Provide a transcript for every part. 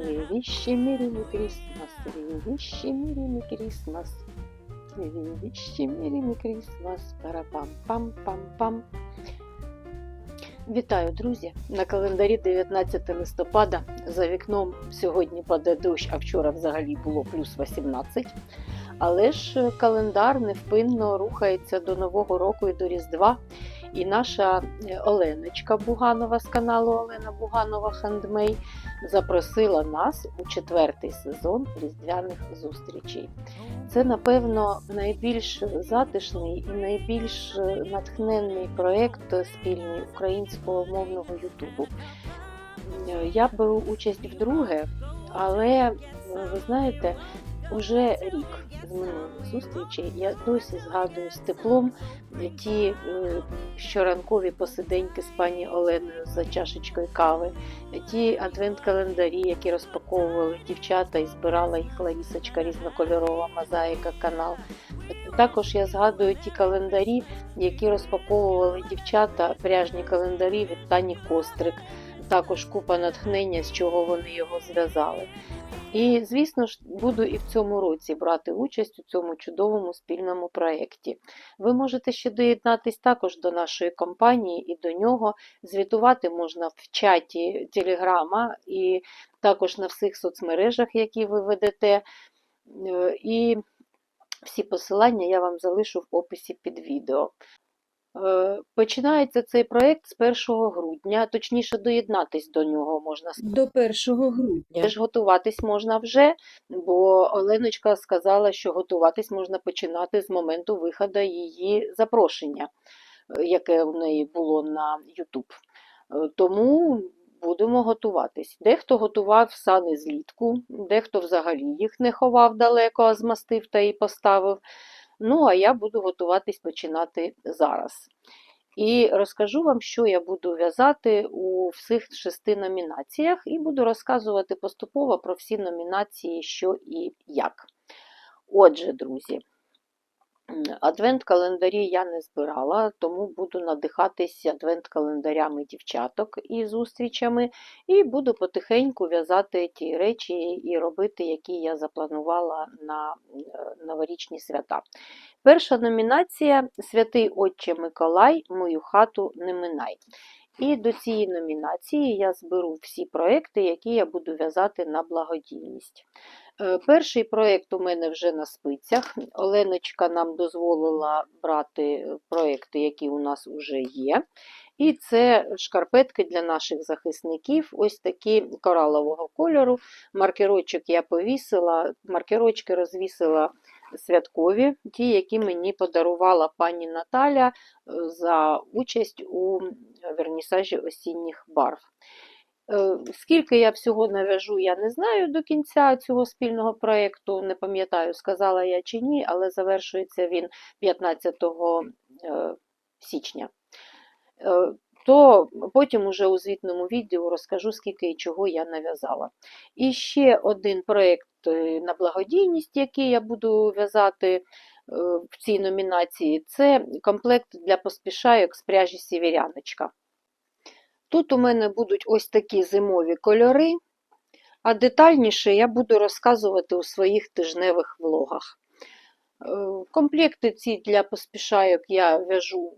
Wish you Merry Christmas. We wish you Merry Christmas, парапам-пам-пам-пам. Вітаю, друзі! На календарі 19 листопада. За вікном сьогодні паде дощ, а вчора взагалі було плюс 18. Але ж календар невпинно рухається до Нового року і до Різдва. І наша е, Оленочка Буганова з каналу Олена Буганова Хендмей запросила нас у четвертий сезон різдвяних зустрічей. Це, напевно, найбільш затишний і найбільш е, натхненний проєкт спільний українського мовного Ютубу. Е, Я беру участь вдруге, але ви знаєте, уже рік з минулих зустрічей я досі згадую з теплом ті е, щоранкові посиденьки з пані Оленою за чашечкою кави, ті адвент-календарі, які розпаковували дівчата і збирала їх Ларісочка, різнокольорова мозаїка, канал. Також я згадую ті календарі, які розпаковували дівчата, пряжні календарі від Тані Кострик. Також купа натхнення, з чого вони його зв'язали. І, звісно ж, буду і в цьому році брати участь у цьому чудовому спільному проєкті. Ви можете ще доєднатись також до нашої компанії і до нього. Звітувати можна в чаті Телеграма і також на всіх соцмережах, які ви ведете. Е, І всі посилання я вам залишу в описі під відео. Е, Починається цей проєкт з 1 грудня, точніше доєднатись до нього можна До 1 грудня. Теж готуватись можна вже, бо Оленочка сказала, що готуватись можна починати з моменту виходу її запрошення, е, яке в неї було на YouTube. Е, Тому будемо готуватись. Дехто готував сани злітку, дехто взагалі їх не ховав далеко, а змастив та і поставив. Ну, а я буду готуватись починати зараз. І розкажу вам, що я буду в'язати у всіх шести номінаціях, і буду розказувати поступово про всі номінації, що і як. Отже, друзі, адвент-календарі я не збирала, тому буду надихатись адвент-календарями дівчаток і зустрічами, і буду потихеньку в'язати ті речі і робити, які я запланувала на е, новорічні свята. Перша номінація Святий Отче Миколай, мою хату не минай. І до цієї номінації я зберу всі проекти, які я буду в'язати на благодійність. Е, Перший проєкт у мене вже на спицях. Оленочка нам дозволила брати проекти, які у нас вже є. І це шкарпетки для наших захисників, ось такі коралового кольору. Маркерочок я повісила, маркерочки розвісила святкові, ті, які мені подарувала пані Наталя е, за участь у вернісажі осінніх барв. Е, Скільки я всього нав'яжу, я не знаю до кінця цього спільного проєкту, не пам'ятаю, сказала я чи ні, але завершується він 15 е, січня. Е, То потім уже у звітному відео розкажу, скільки і чого я нав'язала. І ще один проєкт на благодійність, який я буду в'язати в цій номінації, це комплект для поспішайок з пряжі Сєвєряночка. Тут у мене будуть ось такі зимові кольори, а детальніше я буду розказувати у своїх тижневих влогах. Е, Комплекти ці для поспішайок я в'яжу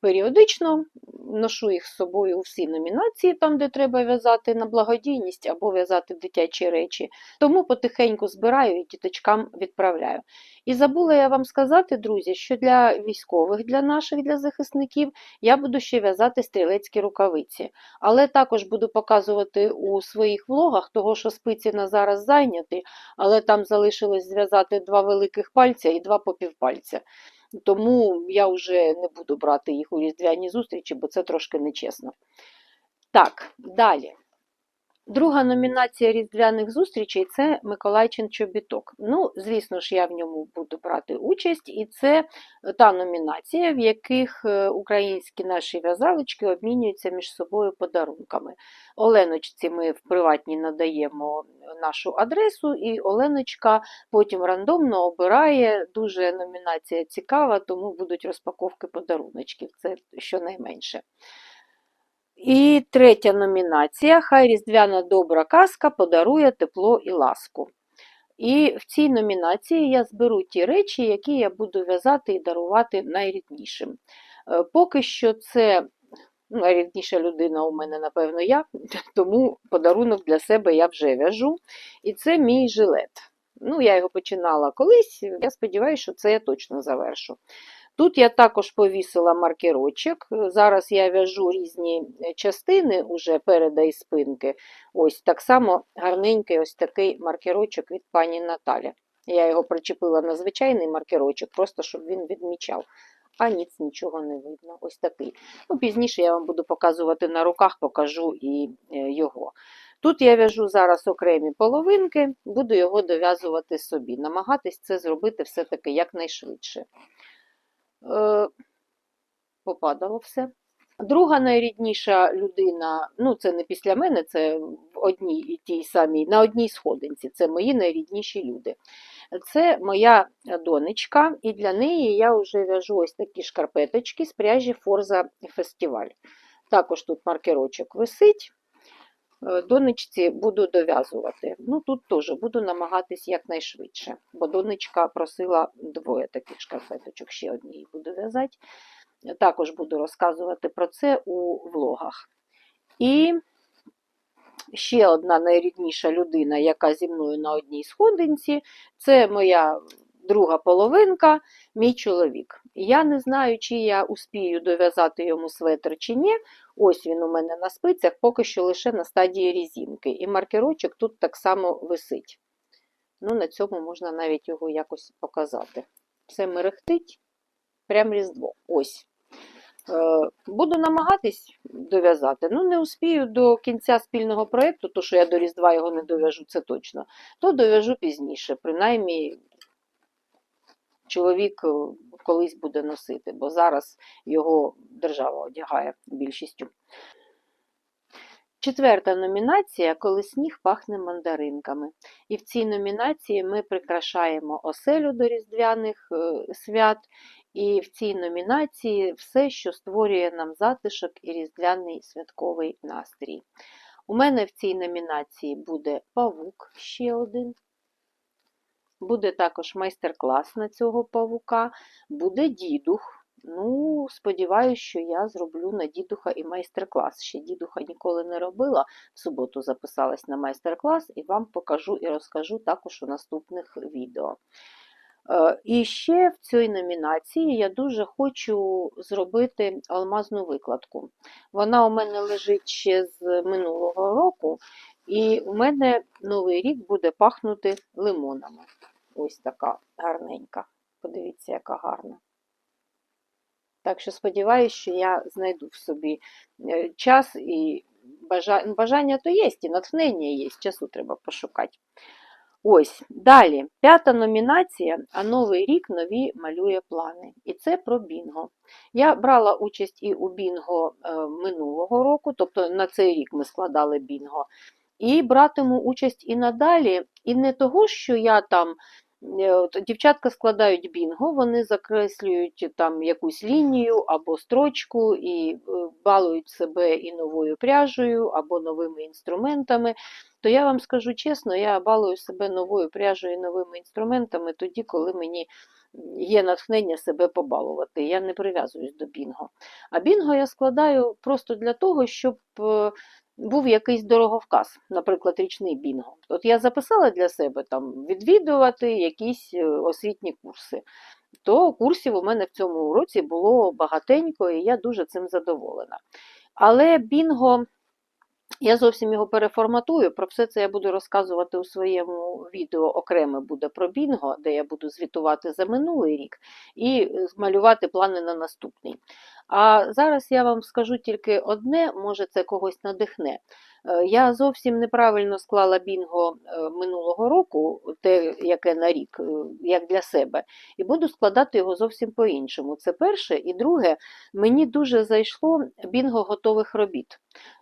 періодично, ношу їх з собою у всі номінації, там, де треба в'язати на благодійність або в'язати дитячі речі. Тому потихеньку збираю і діточкам відправляю. І забула я вам сказати, друзі, що для військових, для наших, для захисників, я буду ще в'язати стрілецькі рукавиці. Але також буду показувати у своїх влогах, того що спиці на зараз зайняті, але там залишилось зв'язати два великих пальця і два попівпальця. Тому я вже не буду брати їх у різдвяні зустрічі, бо це трошки нечесно. Так, далі. Друга номінація різдвяних зустрічей це Миколайчин чобіток. Ну, звісно ж, я в ньому буду брати участь, і це та номінація, в яких е, українські наші в'язалочки обмінюються між собою подарунками. Оленочці ми в приватній надаємо нашу адресу, і Оленочка потім рандомно обирає. Дуже номінація цікава, тому будуть розпаковки подаруночків. Це щонайменше. І третя номінація Хай різдвяна добра казка подарує тепло і ласку. І в цій номінації я зберу ті речі, які я буду в'язати і дарувати найріднішим. Е, Поки що це найрідніша людина у мене, напевно, я, тому подарунок для себе я вже в'яжу. І це мій жилет. Ну, я його починала колись, я сподіваюся, що це я точно завершу. Тут я також повісила маркерочок. Зараз я в'яжу різні частини уже переда і спинки. Ось так само гарненький ось такий маркерочок від пані Наталі. Я його причепила на звичайний маркерочок, просто щоб він відмічав. А ніц нічого не видно. Ось такий. Ну, Пізніше я вам буду показувати на руках, покажу і е, його. Тут я в'яжу зараз окремі половинки, буду його дов'язувати собі. Намагатись це зробити все-таки якнайшвидше. Е, попадало все. Друга найрідніша людина, ну це не після мене, це в одній тій самій, на одній сходинці. Це мої найрідніші люди. Це моя донечка, і для неї я вже в'яжу ось такі шкарпеточки з пряжі Форза Фестиваль. Також тут маркерочок висить. Е, Донечці буду дов'язувати. Ну, тут теж буду намагатись якнайшвидше, бо донечка просила двоє таких шкарпеточок, ще однієї буду в'язати. Також буду розказувати про це у влогах. І ще одна найрідніша людина, яка зі мною на одній сходинці, це моя друга половинка, мій чоловік. Я не знаю, чи я успію дов'язати йому светр чи ні. Ось він у мене на спицях, поки що лише на стадії різінки. І маркерочок тут так само висить. Ну, На цьому можна навіть його якось показати. Все мерехтить, прям різдво. Ось. Е, Буду намагатись дов'язати. Ну, не успію до кінця спільного проєкту, то що я до Різдва його не дов'яжу, це точно. То дов'яжу пізніше. Принаймні, чоловік е, колись буде носити, бо зараз його держава одягає більшістю. Четверта номінація Коли сніг пахне мандаринками. І в цій номінації ми прикрашаємо оселю до різдвяних е, свят. І в цій номінації все, що створює нам затишок і різдвяний святковий настрій. У мене в цій номінації буде павук ще один. Буде також майстер-клас на цього павука, буде дідух. Ну, сподіваюся, що я зроблю на дідуха і майстер-клас. Ще дідуха ніколи не робила. В суботу записалась на майстер-клас і вам покажу і розкажу також у наступних відео. Е, І ще в цій номінації я дуже хочу зробити алмазну викладку. Вона у мене лежить ще з минулого року, і у мене новий рік буде пахнути лимонами. Ось така гарненька. Подивіться, яка гарна. Так що сподіваюся, що я знайду в собі е, час і бажання, бажання то є, і натхнення є, часу треба пошукати. Ось, далі, п'ята номінація, а новий рік нові малює плани. І це про Бінго. Я брала участь і у Бінго е, минулого року, тобто на цей рік ми складали Бінго. І братиму участь і надалі, і не того, що я там. Е, Дівчатка складають бінго, вони закреслюють там якусь лінію або строчку і е, балують себе і новою пряжею, або новими інструментами. То я вам скажу чесно, я балую себе новою пряжею і новими інструментами тоді, коли мені є натхнення себе побалувати. Я не прив'язуюсь до бінго. А бінго я складаю просто для того, щоб е, був якийсь дороговказ, наприклад, річний бінго. От я записала для себе там відвідувати якісь е, освітні курси. То курсів у мене в цьому році було багатенько, і я дуже цим задоволена. Але бінго. Я зовсім його переформатую. Про все це я буду розказувати у своєму відео. Окреме буде про Бінго, де я буду звітувати за минулий рік і е, малювати плани на наступний. А зараз я вам скажу тільки одне, може це когось надихне. Е, Я зовсім неправильно склала бінго е, минулого року, те, яке на рік, е, як для себе, і буду складати його зовсім по-іншому. Це перше. І друге, мені дуже зайшло бінго готових робіт.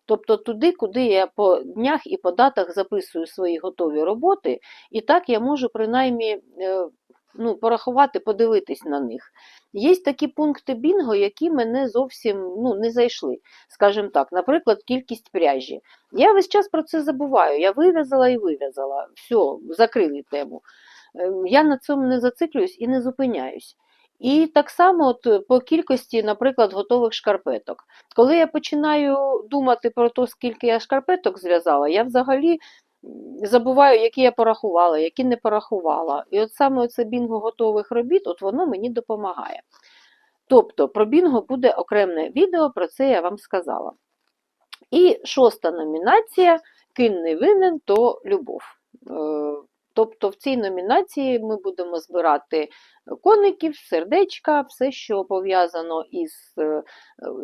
Тобто туди, куди я по днях і по датах записую свої готові роботи, і так я можу принаймні ну, порахувати, подивитись на них. Є такі пункти бінго, які мене зовсім ну, не зайшли. Скажімо так, наприклад, кількість пряжі. Я весь час про це забуваю. Я вив'язала і вив'язала. Все, закрили тему. Ем, Я на цьому не зациклююсь і не зупиняюсь. І так само от по кількості, наприклад, готових шкарпеток. Коли я починаю думати про те, скільки я шкарпеток зв'язала, я взагалі забуваю, які я порахувала, які не порахувала. І от саме це бінго готових робіт, от воно мені допомагає. Тобто про бінго буде окреме відео, про це я вам сказала. І шоста номінація Кин не винен, то любов. Е, Тобто в цій номінації ми будемо збирати коників, сердечка, все, що пов'язано із е,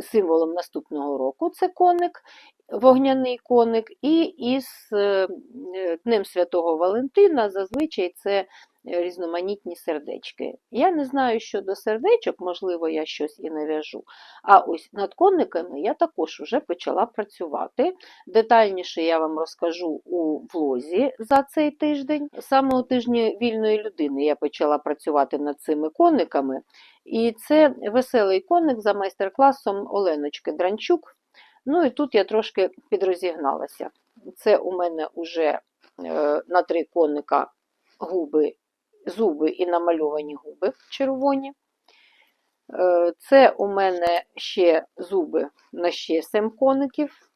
символом наступного року, це коник, вогняний коник, і із е, е, Днем Святого Валентина зазвичай це різноманітні сердечки. Я не знаю щодо сердечок, можливо, я щось і нав'яжу. А ось над кониками я також вже почала працювати. Детальніше я вам розкажу у влозі за цей тиждень. Саме у тижні вільної людини я почала працювати над цими кониками. І це веселий коник за майстер-класом Оленочки Дранчук. Ну і тут я трошки підрозігналася. Це у мене вже е, на три коника губи, зуби і намальовані губи червоні. Е, Це у мене ще зуби на ще сем коників.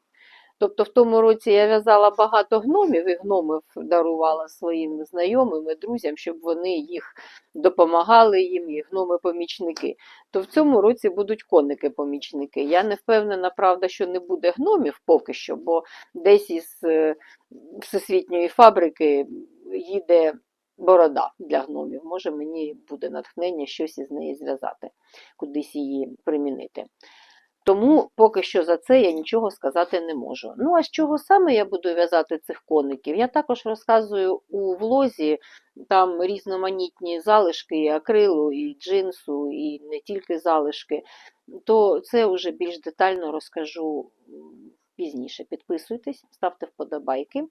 Тобто в тому році я в'язала багато гномів і гномів дарувала своїм знайомим і друзям, щоб вони їх допомагали їм, і гноми-помічники. То в цьому році будуть коники-помічники. Я не впевнена, правда, що не буде гномів поки що, бо десь із е, всесвітньої фабрики їде борода для гномів. Може, мені буде натхнення щось із неї зв'язати, кудись її примінити. Тому поки що за це я нічого сказати не можу. Ну а з чого саме я буду в'язати цих коників? Я також розказую у влозі, там різноманітні залишки і акрилу, і джинсу, і не тільки залишки. То це вже більш детально розкажу пізніше. Підписуйтесь, ставте вподобайки,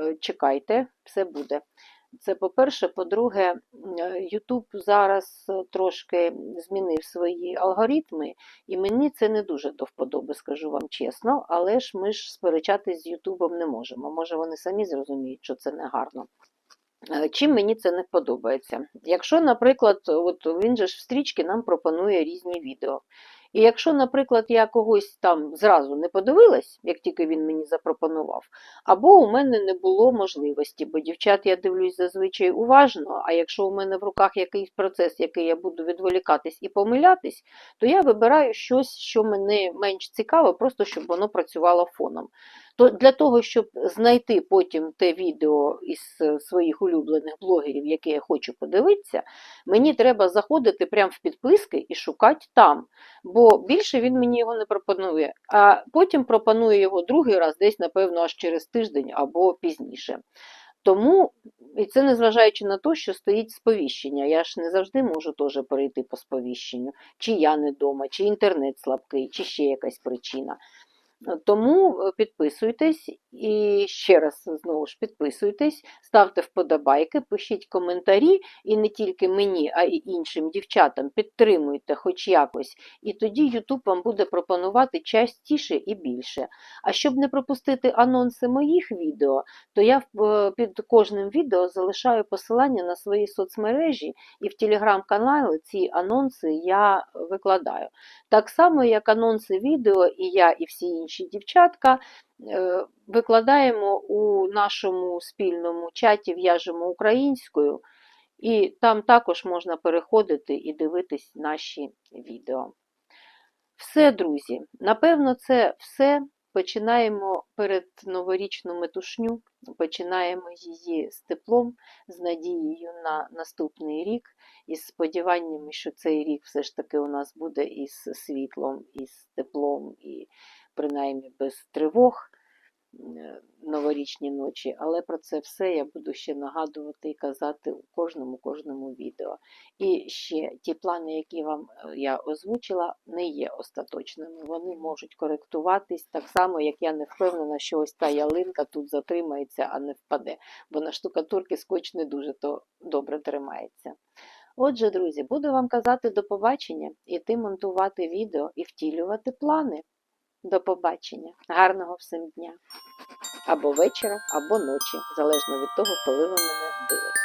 е, чекайте, все буде. Це по-перше. По-друге, YouTube зараз е, трошки змінив свої алгоритми, і мені це не дуже до вподоби, скажу вам чесно, але ж ми ж сперечатись з Ютубом не можемо. Може, вони самі зрозуміють, що це не гарно. Е, Чим мені це не подобається? Якщо, наприклад, от він же ж в стрічці нам пропонує різні відео. І якщо, наприклад, я когось там зразу не подивилась, як тільки він мені запропонував, або у мене не було можливості, бо дівчат я дивлюсь зазвичай уважно, а якщо у мене в руках якийсь процес, який я буду відволікатись і помилятись, то я вибираю щось, що мене менш цікаво, просто щоб воно працювало фоном. То для того, щоб знайти потім те відео із е, своїх улюблених блогерів, яке я хочу подивитися, мені треба заходити прямо в підписки і шукати там. Бо більше він мені його не пропонує. А потім пропонує його другий раз, десь, напевно, аж через тиждень або пізніше. Тому, і це незважаючи на те, що стоїть сповіщення. Я ж не завжди можу теж перейти по сповіщенню, чи я не вдома, чи інтернет слабкий, чи ще якась причина. Тому е, підписуйтесь і ще раз знову ж підписуйтесь, ставте вподобайки, пишіть коментарі, і не тільки мені, а й іншим дівчатам підтримуйте хоч якось, і тоді YouTube вам буде пропонувати частіше і більше. А щоб не пропустити анонси моїх відео, то я е, під кожним відео залишаю посилання на свої соцмережі, і в телеграм-каналі ці анонси я викладаю. Так само, як анонси відео, і я, і всі інші дівчатка викладаємо у нашому спільному чаті «В'яжемо українською, і там також можна переходити і дивитись наші відео. Все, друзі, напевно, це все. Починаємо перед новорічну метушню, починаємо її з теплом, з надією на наступний рік, із сподіваннями, що цей рік все ж таки у нас буде із світлом, із теплом, і принаймні без тривог е, новорічні ночі. Але про це все я буду ще нагадувати і казати у кожному кожному відео. І ще ті плани, які вам е, я озвучила, не є остаточними. Вони можуть коректуватись так само, як я не впевнена, що ось та ялинка тут затримається, а не впаде. Бо на штукатурки скотч не дуже то добре тримається. Отже, друзі, буду вам казати до побачення, іти монтувати відео і втілювати плани. До побачення. Гарного всім дня. Або вечора, або ночі, залежно від того, коли ви мене дивитесь.